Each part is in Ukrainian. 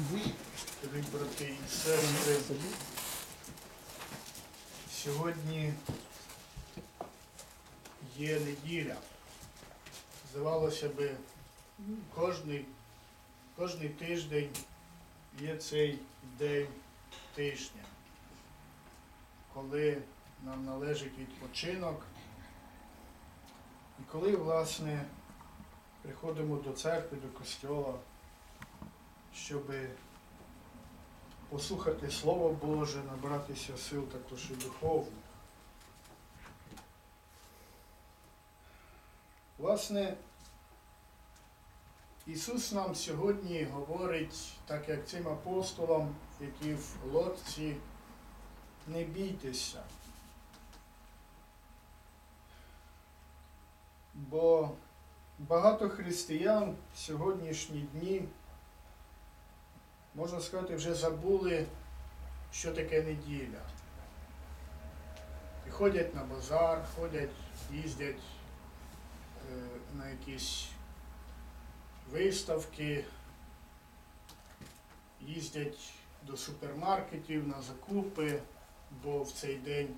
Дорогі брати і сестри, сьогодні є неділя. Здавалося би, кожний, кожний тиждень є цей день тижня, коли нам належить відпочинок. І коли, власне, приходимо до церкви, до костьола, щоб послухати Слово Боже, набратися сил також і духовних. Власне, Ісус нам сьогодні говорить, так як цим апостолам, які в лодці, не бійтеся. Бо багато християн в сьогоднішні дні, можна сказати, вже забули, що таке неділя. І ходять на базар, ходять, їздять е, на якісь виставки, їздять до супермаркетів на закупи, бо в цей день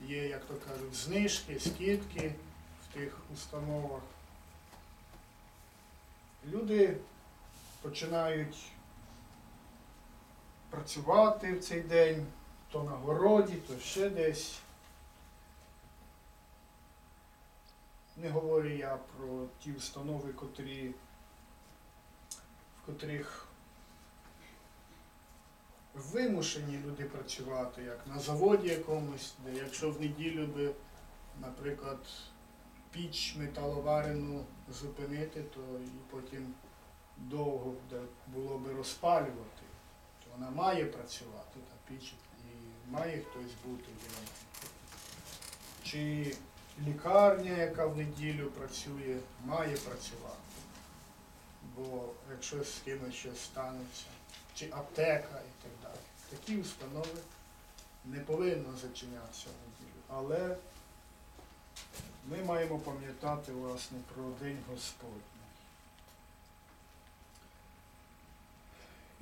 є, як то кажуть, знижки, скидки в тих установах. Люди починають працювати в цей день, то на городі, то ще десь. Не говорю я про ті установи, котрі, в котрих вимушені люди працювати, як на заводі якомусь, де якщо в неділю би, наприклад, піч металоварену зупинити, то і потім довго було би розпалювати. То вона має працювати, та піч, і має хтось бути. де- Чи лікарня, яка в неділю працює, має працювати. Бо якщо з кимось щось станеться, чи аптека і так далі. Такі установи не повинно зачинятися в неділю. Але ми маємо пам'ятати власне про День Господній.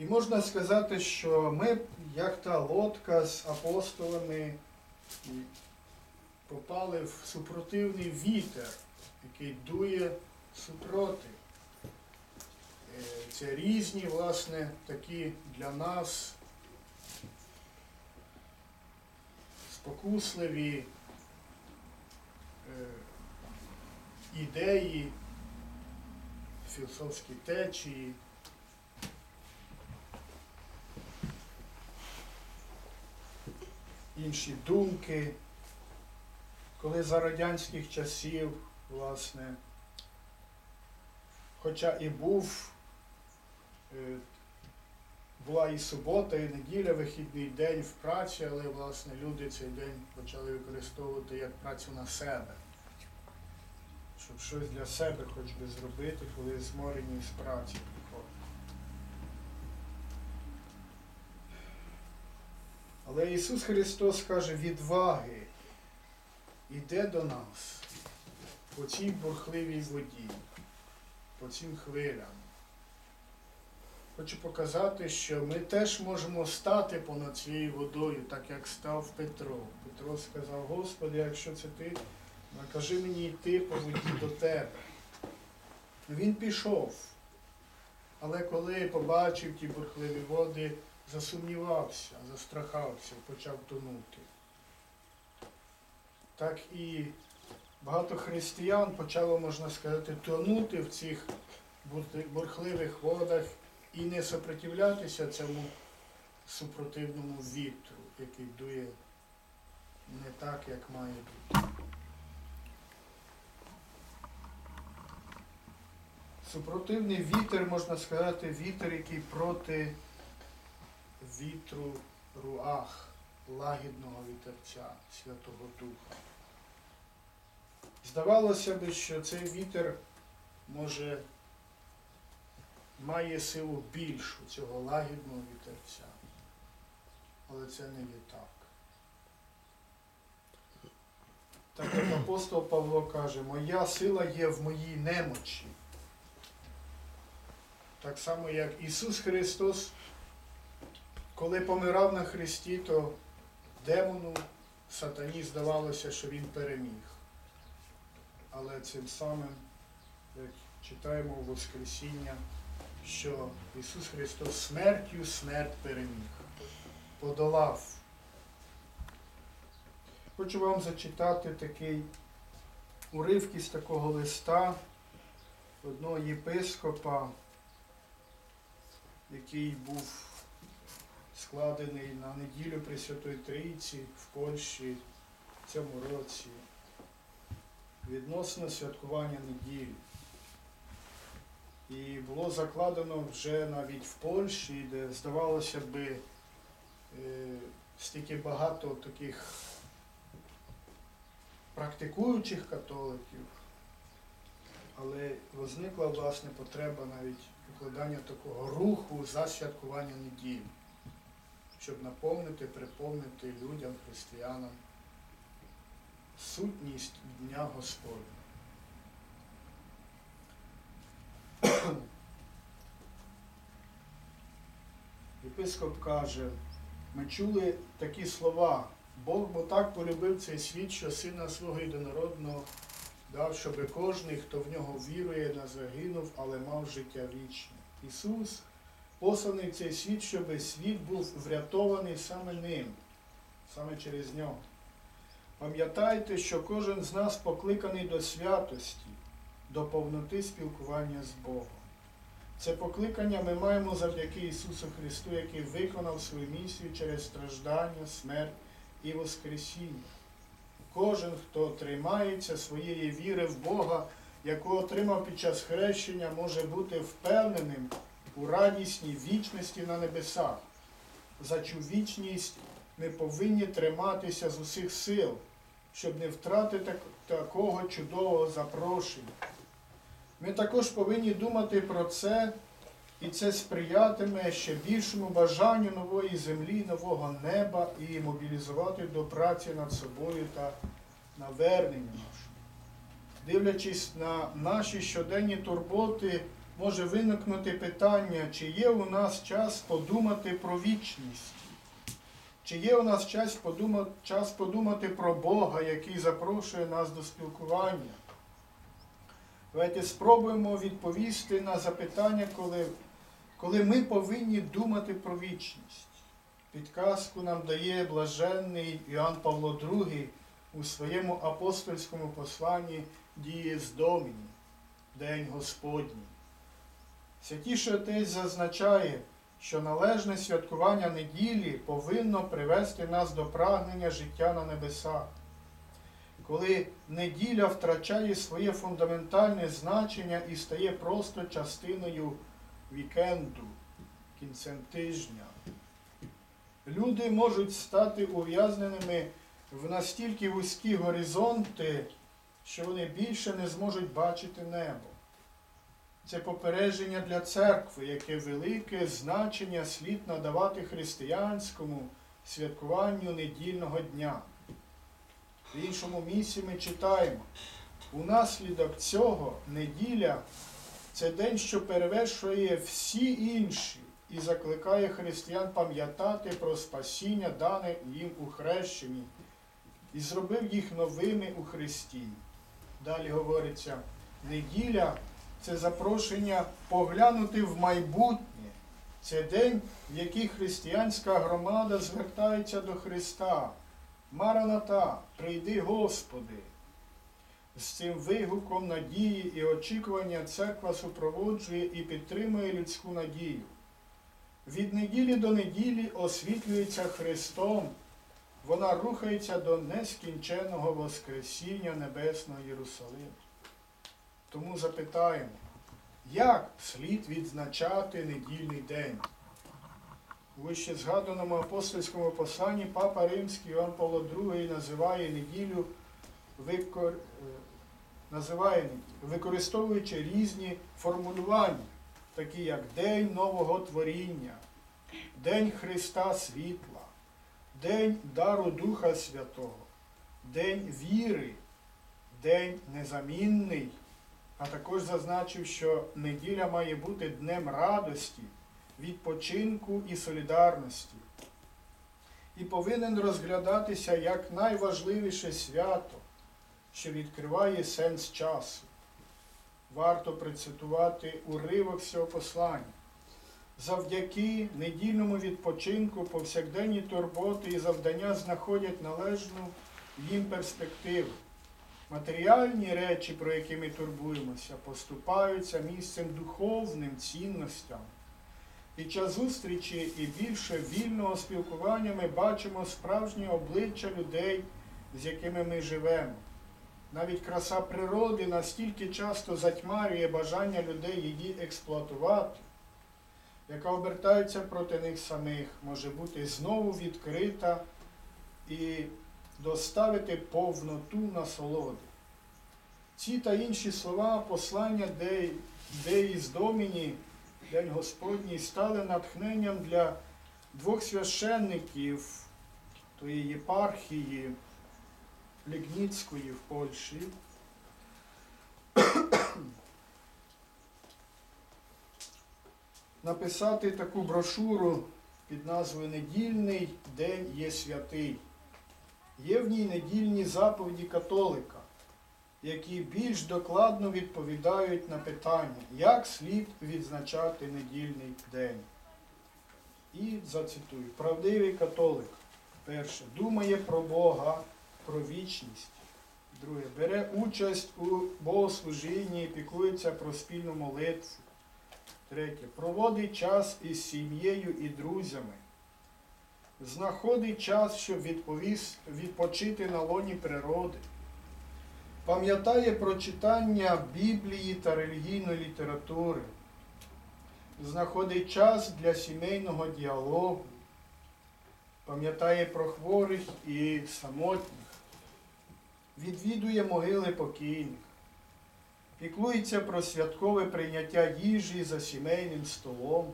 І можна сказати, що ми, як та лодка з апостолами, попали в супротивний вітер, який дує супроти. Е, Це різні, власне, такі для нас спокусливі е, ідеї, філософські течії. Інші думки, коли за радянських часів, власне, хоча і був, е, була і субота, і неділя, вихідний день в праці, але власне люди цей день почали використовувати як працю на себе, щоб щось для себе хоч би зробити, коли зморені з праці Але Ісус Христос каже, відваги іде до нас по цій бурхливій воді, по цим хвилям. Хочу показати, що ми теж можемо стати понад цією водою, так як став Петро. Петро сказав, Господи, якщо це ти, накажи мені йти по воді до тебе. Він пішов. Але коли побачив ті бурхливі води, засумнівався, застрахався, почав тонути. Так і багато християн почало, можна сказати, тонути в цих бурхливих водах і не сопротивлятися цьому супротивному вітру, який дує не так, як має бути. Супротивний вітер, можна сказати, вітер, який проти вітру руах, лагідного вітерця Святого Духа. Здавалося б, що цей вітер може має силу більшу цього лагідного вітерця. Але це не є так. Так як апостол Павло каже, моя сила є в моїй немочі. Так само, як Ісус Христос, коли помирав на Христі, то демону сатані здавалося, що Він переміг. Але цим самим, як читаємо у Воскресіння, що Ісус Христос смертю смерть переміг, подолав. Хочу вам зачитати такий уривки з такого листа одного єпископа, який був складений на неділю Пресвятої Трійці в Польщі в цьому році відносно святкування неділі. І було закладено вже навіть в Польщі, де здавалося би е, стільки багато таких практикуючих католиків, але возникла власне потреба навіть укладання такого руху за святкування неділі, щоб наповнити, припомнити людям, християнам сутність Дня Господня. Єпископ каже, ми чули такі слова. Бог бо так полюбив цей світ, що сина свого єдинородного дав, щоби кожний, хто в нього вірує, не загинув, але мав життя вічне. Ісус посланий в цей світ, щоб світ був врятований саме ним, саме через нього. Пам'ятайте, що кожен з нас покликаний до святості, до повноти спілкування з Богом. Це покликання ми маємо завдяки Ісусу Христу, який виконав свою місію через страждання, смерть і Воскресіння. Кожен, хто тримається своєї віри в Бога, яку отримав під час хрещення, може бути впевненим у радісній вічності на небесах. За цю вічність ми повинні триматися з усіх сил, щоб не втратити такого чудового запрошення. Ми також повинні думати про це, і це сприятиме ще більшому бажанню нової землі, нового неба і мобілізувати до праці над собою та навернення нашого. Дивлячись на наші щоденні турботи, може виникнути питання, чи є у нас час подумати про вічність, чи є у нас час подумати, час подумати про Бога, який запрошує нас до спілкування. Давайте спробуємо відповісти на запитання, коли, коли ми повинні думати про вічність. Підказку нам дає блаженний Іоанн Павло II у своєму апостольському посланні Дієс Доміні, День Господній. Святіший Отець зазначає, що належне святкування неділі повинно привести нас до прагнення життя на небесах. Коли неділя втрачає своє фундаментальне значення і стає просто частиною вікенду, кінцем тижня, люди можуть стати ув'язненими в настільки вузькі горизонти, що вони більше не зможуть бачити небо. Це попередження для церкви, яке велике значення слід надавати християнському святкуванню недільного дня. В іншому місці ми читаємо, унаслідок цього неділя це день, що перевершує всі інші і закликає християн пам'ятати про спасіння, дане їм у хрещенні, і зробив їх новими у Христі. Далі говориться, неділя це запрошення поглянути в майбутнє. Це день, в який християнська громада звертається до Христа. Мараната, прийди, Господи. З цим вигуком надії і очікування церква супроводжує і підтримує людську надію. Від неділі до неділі освітлюється Христом, вона рухається до нескінченого Воскресіння Небесного Єрусалиму. Тому запитаємо, як слід відзначати недільний день? У вище згаданому апостольському посланні Папа Римський Іван Павло II називає неділю, викор... е, називає використовуючи різні формулювання, такі як День Нового Творіння, День Христа Світла, День дару Духа Святого, День віри, День незамінний, а також зазначив, що неділя має бути днем радості, відпочинку і солідарності. І повинен розглядатися як найважливіше свято, що відкриває сенс часу. Варто процитувати уривок цього послання. Завдяки недільному відпочинку повсякденні турботи і завдання знаходять належну їм перспективу. Матеріальні речі, про які ми турбуємося, поступаються місцем духовним цінностям. Під час зустрічі і більше вільного спілкування ми бачимо справжнє обличчя людей, з якими ми живемо. Навіть краса природи настільки часто затьмарює бажання людей її експлуатувати, яка обертається проти них самих, може бути знову відкрита і доставити повноту насолоди. Ці та інші слова послання Деїс Доміні, День Господній, стали натхненням для двох священників тої єпархії Лігніцької в Польщі. Написати таку брошуру під назвою Недільний день є святий. Є в ній недільні заповіді католика, які більш докладно відповідають на питання, як слід відзначати недільний день. І зацитую, правдивий католик, перше, думає про Бога, про вічність. Друге, бере участь у богослужінні і піклується про спільну молитву. Третє, проводить час із сім'єю і друзями знаходить час, щоб відпочити на лоні природи, пам'ятає про читання Біблії та релігійної літератури, знаходить час для сімейного діалогу, пам'ятає про хворих і самотніх, відвідує могили покійних, піклується про святкове прийняття їжі за сімейним столом.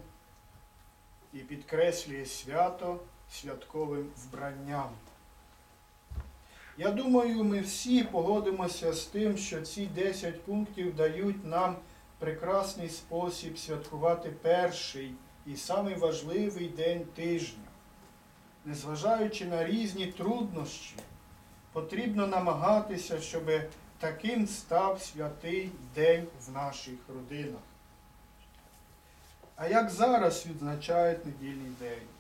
І підкреслює свято святковим вбранням. Я думаю, ми всі погодимося з тим, що ці 10 пунктів дають нам прекрасний спосіб святкувати перший і самий важливий день тижня. Незважаючи на різні труднощі, потрібно намагатися, щоб таким став святий день в наших родинах. А як зараз відзначають недільний день?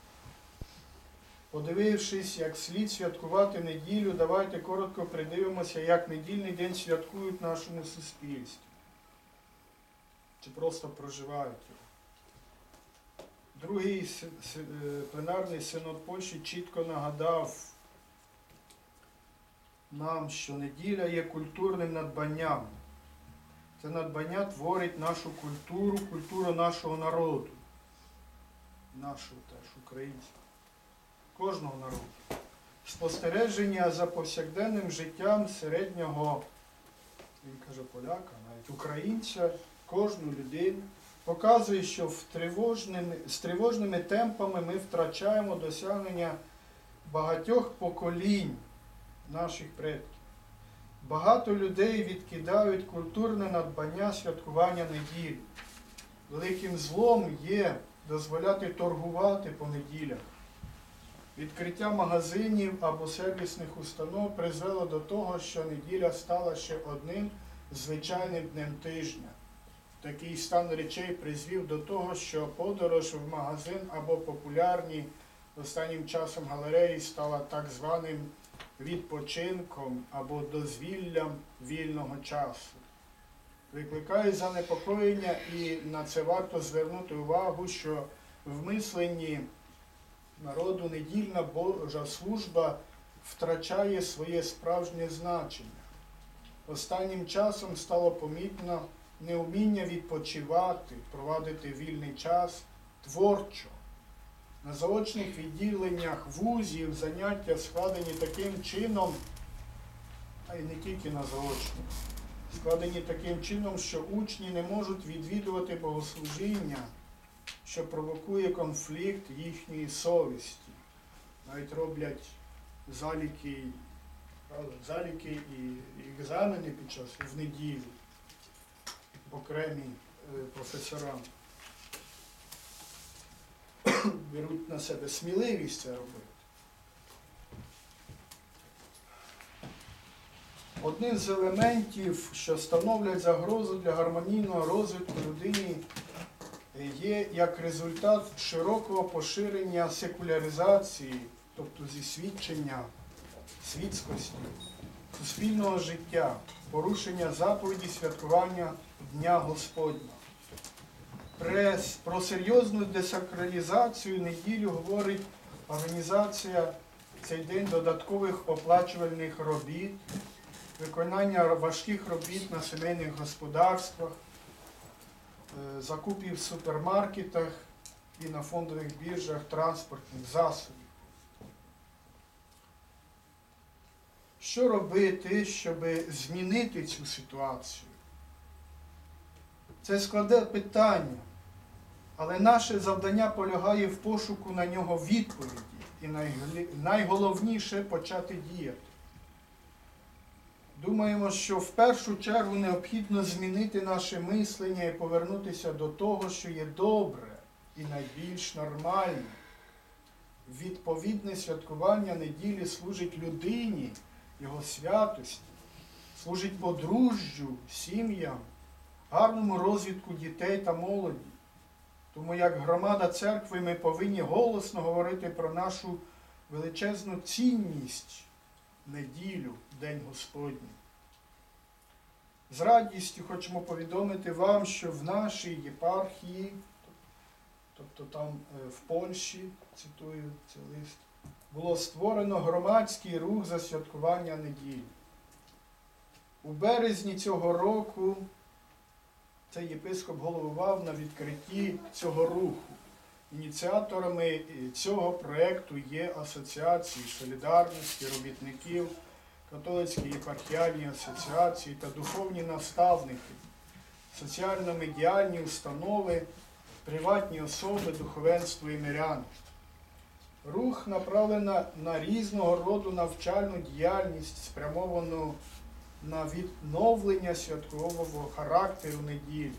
Подивившись, як слід святкувати неділю, давайте коротко придивимося, як недільний день святкують в нашому суспільстві. Чи просто проживають його. Другий е, пленарний синод Польщі чітко нагадав нам, що неділя є культурним надбанням. Це надбання творить нашу культуру, культуру нашого народу, нашу теж українську кожного народу. Спостереження за повсякденним життям середнього, він каже поляка, навіть українця, кожну людину, показує, що в тривожними, з тривожними темпами ми втрачаємо досягнення багатьох поколінь наших предків. Багато людей відкидають культурне надбання святкування неділі. Великим злом є дозволяти торгувати по неділях. Відкриття магазинів або сервісних установ призвело до того, що неділя стала ще одним звичайним днем тижня. Такий стан речей призвів до того, що подорож в магазин або популярні останнім часом галереї стала так званим відпочинком або дозвіллям вільного часу. Викликає занепокоєння і на це варто звернути увагу, що в мисленні народу недільна Божа служба втрачає своє справжнє значення. Останнім часом стало помітно неуміння відпочивати, провадити вільний час творчо. На заочних відділеннях вузів заняття складені таким чином, а й не тільки на заочних, складені таким чином, що учні не можуть відвідувати богослужіння що провокує конфлікт їхньої совісті. Навіть роблять заліки, заліки і екзамени під час в неділю. окремі е, професора беруть на себе сміливість це робити. Одним з елементів, що становлять загрозу для гармонійного розвитку людини, є як результат широкого поширення секуляризації, тобто зісвідчення світськості, суспільного життя, порушення заповіді святкування Дня Господня. Про серйозну десакралізацію неділю говорить організація цей день додаткових оплачувальних робіт, виконання важких робіт на сімейних господарствах, закупів в супермаркетах і на фондових біржах транспортних засобів. Що робити, щоб змінити цю ситуацію? Це складне питання, але наше завдання полягає в пошуку на нього відповіді і найголовніше почати діяти. Думаємо, що в першу чергу необхідно змінити наше мислення і повернутися до того, що є добре і найбільш нормальне. Відповідне святкування неділі служить людині, його святості, служить подружжю, сім'ям, гарному розвитку дітей та молоді. Тому як громада церкви ми повинні голосно говорити про нашу величезну цінність неділю, День Господній. З радістю хочемо повідомити вам, що в нашій єпархії, тобто там е, в Польщі, цитую цей лист, було створено громадський рух за святкування неділі. У березні цього року цей єпископ головував на відкритті цього руху. Ініціаторами е, цього проєкту є Асоціації солідарності робітників, католицькі єпархіальні асоціації та духовні наставники, соціально-медіальні установи, приватні особи, духовенство і миряни. Рух направлено на різного роду навчальну діяльність, спрямовану на відновлення святкового характеру неділі.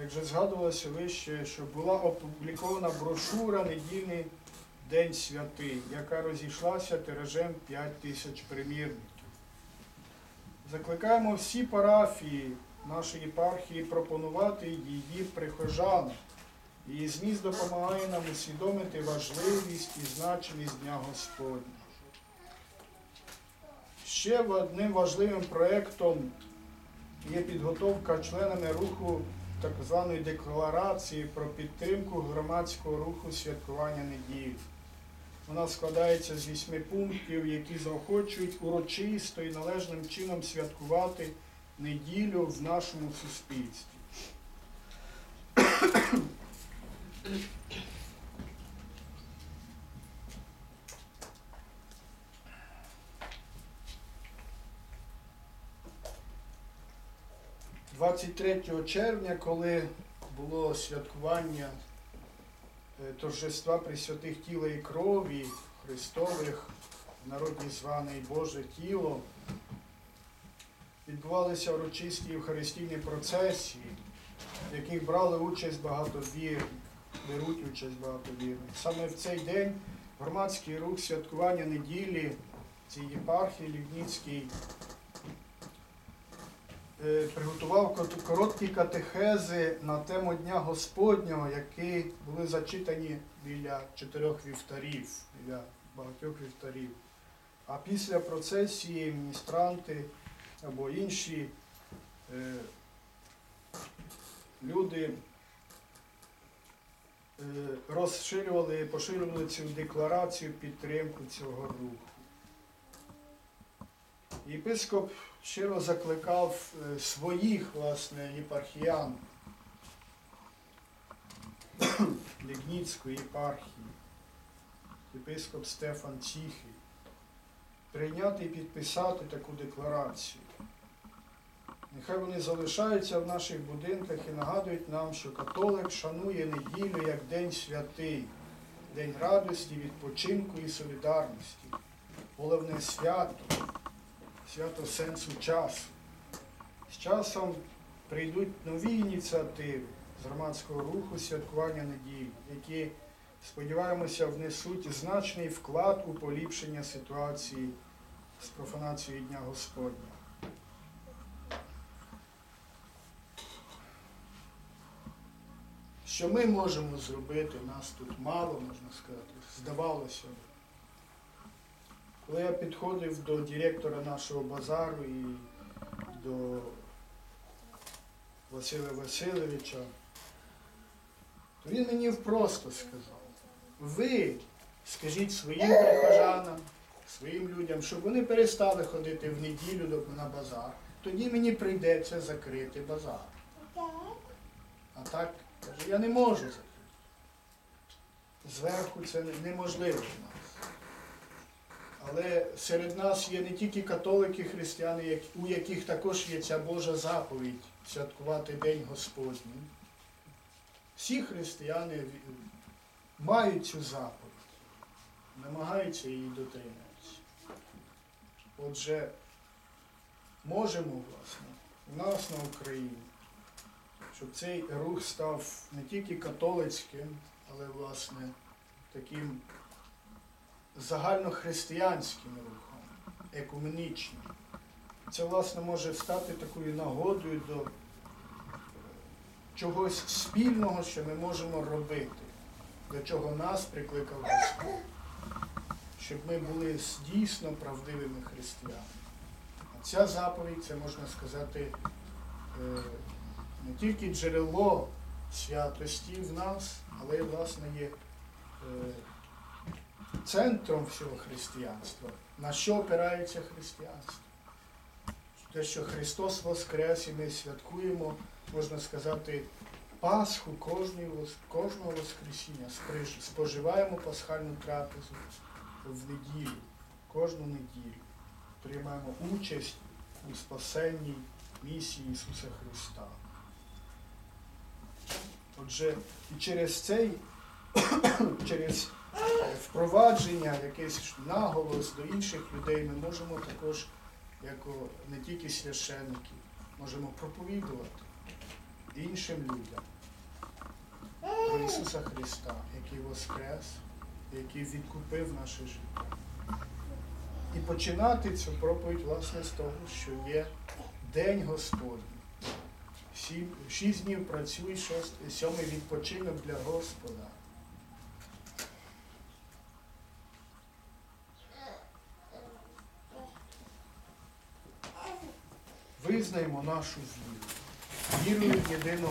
Як вже згадувалося вище, що була опублікована брошура Недільний День Святий, яка розійшлася тиражем 5 тисяч примірників. Закликаємо всі парафії нашої єпархії пропонувати її прихожанам. Її зміст допомагає нам усвідомити важливість і значимість Дня Господня. Ще одним важливим проєктом є підготовка членами руху так званої декларації про підтримку громадського руху святкування неділі. Вона складається з вісьми пунктів, які заохочують урочисто і належним чином святкувати неділю в нашому суспільстві. – 23 червня, коли було святкування е, торжества Пресвятих тіла і крові Христових, в народі зване і Боже тіло, відбувалися урочисті Євхаристійні процесії, в яких брали участь багатовірні, беруть участь багатовірні. Саме в цей день громадський рух святкування неділі цій єпархії Лівніцькій приготував короткі катехези на тему Дня Господнього, які були зачитані біля чотирьох вівтарів, біля багатьох вівтарів. А після процесії міністранти або інші е, люди е, розширювали, поширювали цю декларацію підтримку цього руху. Єпископ щиро закликав е, своїх, власне, єпархіян Лігніцької єпархії, єпископ Стефан Тихий, прийняти і підписати таку декларацію. Нехай вони залишаються в наших будинках і нагадують нам, що католик шанує неділю як День святий, День радості, відпочинку і солідарності, головне свято, свято сенсу часу. З часом прийдуть нові ініціативи з громадського руху святкування неділі, які, сподіваємося, внесуть значний вклад у поліпшення ситуації з профанацією Дня Господня. Що ми можемо зробити, нас тут мало, можна сказати, здавалося б. Коли я підходив до директора нашого базару і до Василя Васильовича, то він мені просто сказав, ви скажіть своїм прихожанам, своїм людям, щоб вони перестали ходити в неділю на базар, тоді мені прийдеться закрити базар. А так, каже, я не можу закрити. Зверху це неможливо. Але серед нас є не тільки католики, християни, у яких також є ця Божа заповідь святкувати День Господній. Всі християни мають цю заповідь, намагаються її дотримуватися. Отже, можемо, власне, у нас на Україні, щоб цей рух став не тільки католицьким, але, власне, таким загальнохристиянським рухом, екуменічним. Це, власне, може стати такою нагодою до чогось спільного, що ми можемо робити, до чого нас прикликав Господь, щоб ми були дійсно правдивими християнами. А ця заповідь, це можна сказати, е, не тільки джерело святості в нас, але власне, є е, центром всього християнства. На що опирається християнство? Те, що Христос Воскрес, і ми святкуємо, можна сказати, Пасху кожного Воскресіння, споживаємо пасхальну трапезу в неділю, кожну неділю. Приймаємо участь у спасенній місії Ісуса Христа. Отже, і через цей, через е, впровадження, якийсь наголос до інших людей ми можемо також, як не тільки священники, можемо проповідувати іншим людям про Ісуса Христа, який воскрес, який відкупив наше життя. І починати цю проповідь власне з того, що є День Господній. Шість днів працюй, сьомий відпочинок для Господа. Визнаємо нашу віру. вірою єдиного